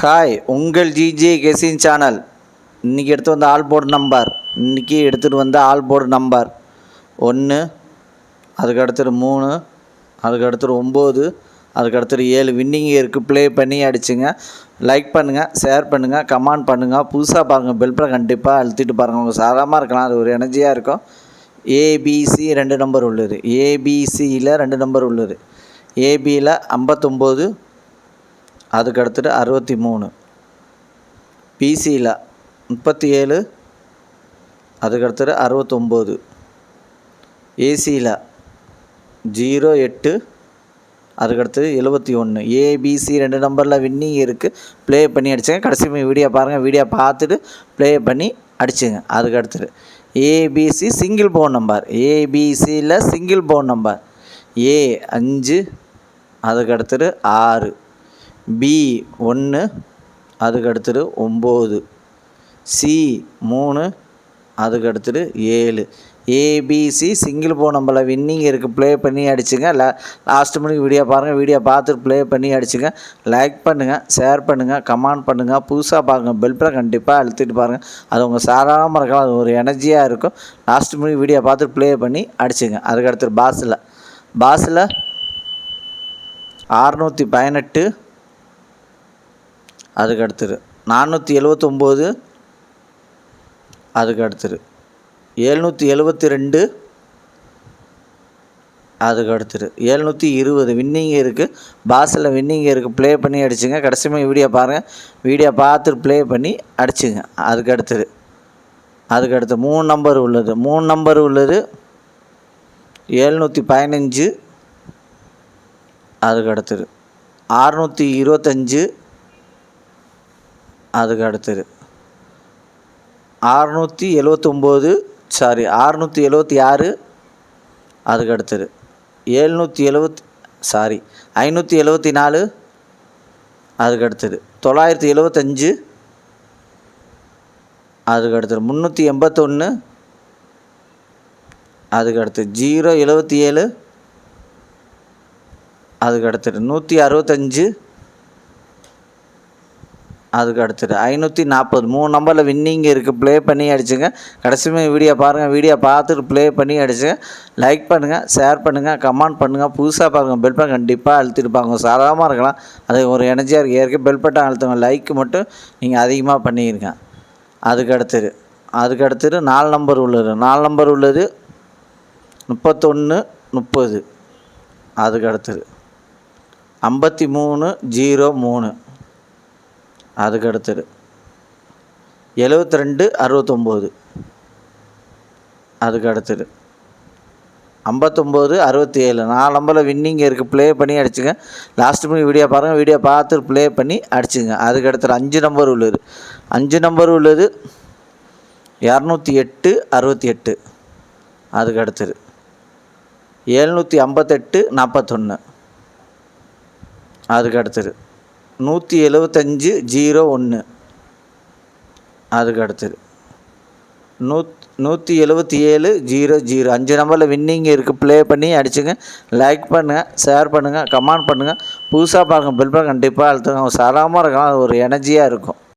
Hi உங்கள் GJ கெசின் channel இன்றைக்கி எடுத்து வந்த ஆல் போர்டு நம்பர் இன்றைக்கி எடுத்துகிட்டு வந்த ஆல் போர்டு நம்பர் ஒன்று அதுக்கு அடுத்தது மூணு அதுக்கு அடுத்தது ஒம்பது அதுக்கு அடுத்தது ஏழு. வின்னிங் இருக்குது ப்ளே பண்ணி அடிச்சுங்க. லைக் பண்ணுங்கள் ஷேர் பண்ணுங்கள் கமெண்ட் பண்ணுங்கள் புதுசாக பாருங்கள் பெல்பரை கண்டிப்பாக அழுத்திட்டு பாருங்கள் உங்கள் சாதாரமாக இருக்கலாம். அது ஒரு எனர்ஜியாக இருக்கும். ஏபிசி ரெண்டு நம்பர் உள்ளது. ஏபிசியில் ரெண்டு நம்பர் உள்ளது. ஏபியில் ஐம்பத்தொம்போது அதுக்கு அடுத்தது அறுபத்தி மூணு பிசியில் முப்பத்தி ஏழு அதுக்கு அடுத்தது அறுபத்தொம்போது. ஏசியில் ஜீரோ எட்டு அதுக்கு அடுத்தது எழுபத்தி ஒன்று ஏபிசி ரெண்டு நம்பரில் வின்னிங் இருக்குது ப்ளே பண்ணி அடிச்சுங்க. கடைசி வீடியோ பாருங்கள் வீடியோ பார்த்துட்டு ப்ளே பண்ணி அடிச்சுங்க. அதுக்கடுத்தது ஏபிசி சிங்கிள் போன் நம்பர் ஏபிசியில் சிங்கிள் போன் நம்பர் ஏ அஞ்சு அதுக்கு அடுத்தது ஆறு. பி ஒன்று அதுக்கு அடுத்தது ஒம்பது. சி மூணு அதுக்கு அடுத்தது ஏழு ஏபிசி சிங்கிள் ஃபோன் நம்மள வின்னிங் இருக்குது ப்ளே பண்ணி அடிச்சுங்க. லா லாஸ்ட் மணிக்கு வீடியோ பாருங்கள் வீடியோ பார்த்துட்டு ப்ளே பண்ணி அடிச்சுங்க. லைக் பண்ணுங்கள் ஷேர் பண்ணுங்கள் கமெண்ட் பண்ணுங்கள் புதுசாக பாருங்கள் பெல் பட்டன் கண்டிப்பாக அழுத்திட்டு பாருங்கள் அது உங்கள் சாதாரணமாக இருக்கலாம். அது ஒரு எனர்ஜியாக இருக்கும். லாஸ்ட் மணிக்கு வீடியோ பார்த்துட்டு ப்ளே பண்ணி அடிச்சுங்க. அதுக்கடுத்து பாஸில். பாஸில் அறுநூற்றி பதினெட்டு அதுக்கு அடுத்தது நானூற்றி எழுவத்தொம்போது அதுக்கு அடுத்தது எழுநூற்றி எழுபத்தி ரெண்டு அதுக்கு அடுத்தது எழுநூற்றி இருபது வின்னிங் இருக்குது பாஸில் வின்னிங் இருக்குது ப்ளே பண்ணி அடிச்சுங்க. கடைசியுமே வீடியோ பாருங்கள் வீடியோ பார்த்துட்டு ப்ளே பண்ணி அடிச்சுங்க. அதுக்கு அடுத்தது அதுக்கு அடுத்து மூணு நம்பர் உள்ளது. மூணு நம்பர் உள்ளது. எழுநூற்றி பதினஞ்சு அதுக்கு அடுத்தது ஆறுநூற்றி இருபத்தஞ்சு அதுக்கு அடுத்தது. அறுநூற்றி எழுவத்தொம்போது சாரி அறுநூற்றி எழுவத்தி ஆறு அதுக்கு அடுத்தது. எழுநூற்றி எழுவத்தி சாரி ஐநூற்றி எழுவத்தி நாலு அதுக்கு அடுத்தது. தொள்ளாயிரத்தி எழுவத்தஞ்சு அதுக்கு அடுத்தது. முந்நூற்றி எண்பத்தொன்று அதுக்கு அடுத்தது. ஜீரோ எழுவத்தி ஏழு அதுக்கு அடுத்தது. நூற்றி அறுபத்தஞ்சு அதுக்கு அடுத்தது ஐநூற்றி நாற்பது. மூணு நம்பரில் வின்னிங் இருக்குது ப்ளே பண்ணி அடிச்சுங்க. கடைசியுமே வீடியோ பாருங்கள் வீடியோ பார்த்துட்டு ப்ளே பண்ணி அடிச்சுங்க. லைக் பண்ணுங்கள் ஷேர் பண்ணுங்கள் கமெண்ட் பண்ணுங்கள் புதுசாக பாருங்கள் பெல் பட்டன் கண்டிப்பாக அழுத்திட்டு பாருங்க சாதாரணமாக இருக்கலாம். அது ஒரு எனர்ஜியாக இருக்குது ஏற்கனவே பெல் பட்டன் அழுத்துங்க லைக் மட்டும் நீங்கள் அதிகமாக பண்ணிடுங்க அதுக்கு அடுத்தது. அதுக்கு அடுத்தது நாலு நம்பர் உள்ளது. நாலு நம்பர் உள்ளது முப்பத்தொன்று முப்பது. அதுக்கு அடுத்தது. ஐம்பத்தி மூணு ஜீரோ மூணு. அதுக்கு அடுத்தது எழுபத்தி ரெண்டு அறுபத்தொம்போது அதுக்கு அடுத்தது ஐம்பத்தொம்போது அறுபத்தி ஏழு நாலு நம்பரில் வின்னிங் இருக்குது ப்ளே பண்ணி அடிச்சுங்க. லாஸ்ட் மணி வீடியோ பாருங்கள் வீடியோ பார்த்து ப்ளே பண்ணி அடிச்சுங்க. அதுக்கு அடுத்தது அஞ்சு நம்பர் உள்ளது. அஞ்சு நம்பர் உள்ளது. இரநூத்தி எட்டு அறுபத்தி எட்டு. அதுக்கு அடுத்தது எழுநூற்றி ஐம்பத்தெட்டு நாற்பத்தொன்று அதுக்கு அடுத்தது நூற்றி எழுவத்தஞ்சு ஜீரோ ஒன்று அதுக்கு அடுத்தது. நூத் நூற்றி எழுபத்தி ஏழு ஜீரோ ஜீரோ. அஞ்சு நம்பரில் வின்னிங் இருக்குது ப்ளே பண்ணி அடிச்சுங்க. லைக் பண்ணுங்கள் ஷேர் பண்ணுங்கள் கமெண்ட் பண்ணுங்கள் புதுசாக பாருங்கள் பில் பட்டன் கண்டிப்பாக அழுத்துங்க. சாதாரணமாக இருக்கலாம். அது ஒரு எனர்ஜியாக இருக்கும்.